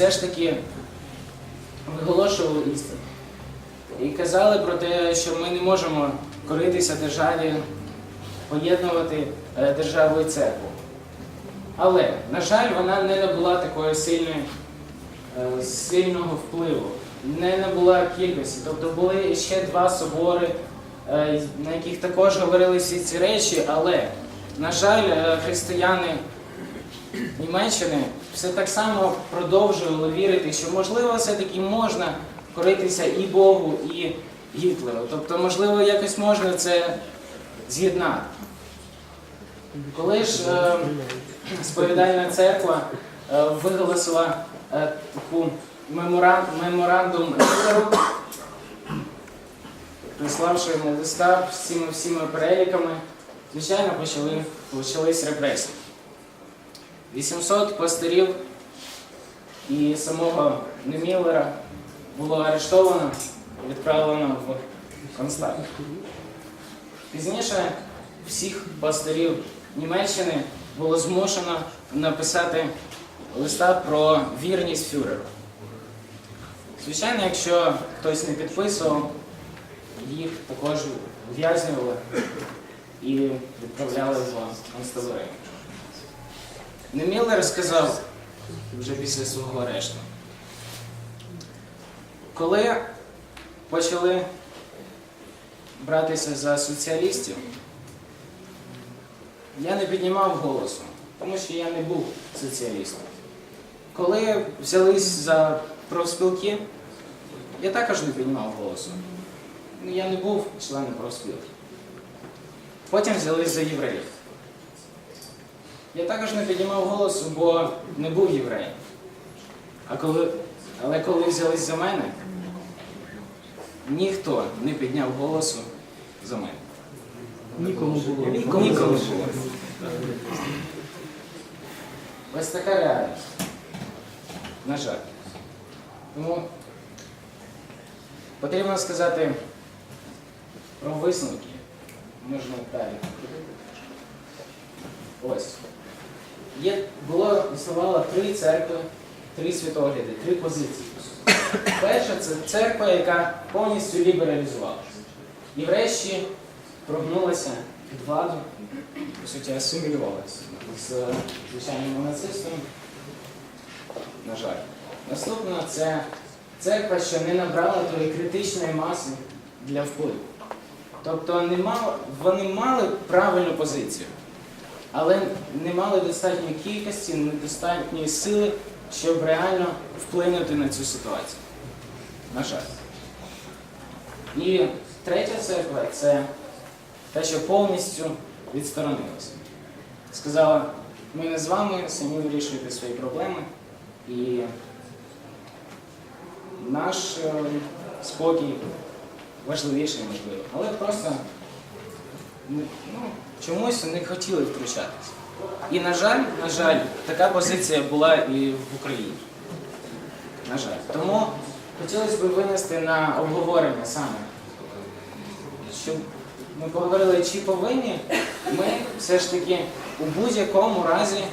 все ж таки виголошували істину. І казали про те, що ми не можемо коритися державі, поєднувати е, державу і церкву. Але, на жаль, вона не набула такої сильної, е, сильного впливу, не набула кількості. Тобто були ще два собори, е, на яких також говорили всі ці речі, але, на жаль, християни Німеччини все так само продовжували вірити, що можливо все-таки можна коритися і Богу, і Гітлеру. Тобто, можливо, якось можна це з'єднати. Коли ж е, сповідальна церква е, виголосила е, таку меморан- меморандум Гітлеру, приславши йому листа з цими всіма переліками, звичайно, почали, почались репресії. 800 пастирів і самого Неміллера було арештовано і відправлено в концлагер. Пізніше всіх пастирів Німеччини було змушено написати листа про вірність фюреру. Звичайно, якщо хтось не підписував, їх також ув'язнювали і відправляли в концтабори. Неміллер сказав вже після свого арешту. Коли почали братися за соціалістів, я не піднімав голосу, тому що я не був соціалістом. Коли взялись за профспілки, я також не піднімав голосу. Ну, Я не був членом профспілки. Потім взялись за євреїв. Я також не піднімав голосу, бо не був євреєм. А коли, але коли взялись за мене, ніхто не підняв голосу за мене. Нікому було. Нікому не було. Ось така реальність. На жаль. Тому потрібно сказати про висновки. Можна далі. Ось. Є, було, існувало три церкви, три світогляди, три позиції. Перша це церква, яка повністю лібералізувалася. І врешті прогнулася під владу, по суті, асимілювалася з звичайними нацистами. На жаль. Наступна це церква, що не набрала тої критичної маси для впливу. Тобто вони мали правильну позицію, але не мали достатньої кількості, недостатньої сили, щоб реально вплинути на цю ситуацію. На жаль. І третя церква це те, що повністю відсторонилася. Сказала, ми не з вами, самі вирішуєте свої проблеми, і наш е, спокій важливіший, можливо. Але просто ну, чомусь не хотіли втручатися. І, на жаль, на жаль, така позиція була і в Україні. На жаль. Тому хотілося б винести на обговорення саме, щоб ми поговорили, чи повинні ми все ж таки у будь-якому разі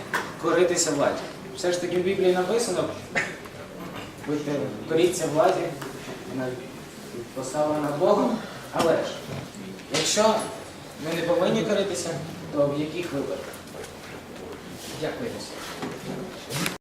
коритися владі. Все ж таки в Біблії написано, будьте коріться владі, вона поставлена Богом. Але ж, якщо ми не повинні коритися, то в яких випадках? Дякую.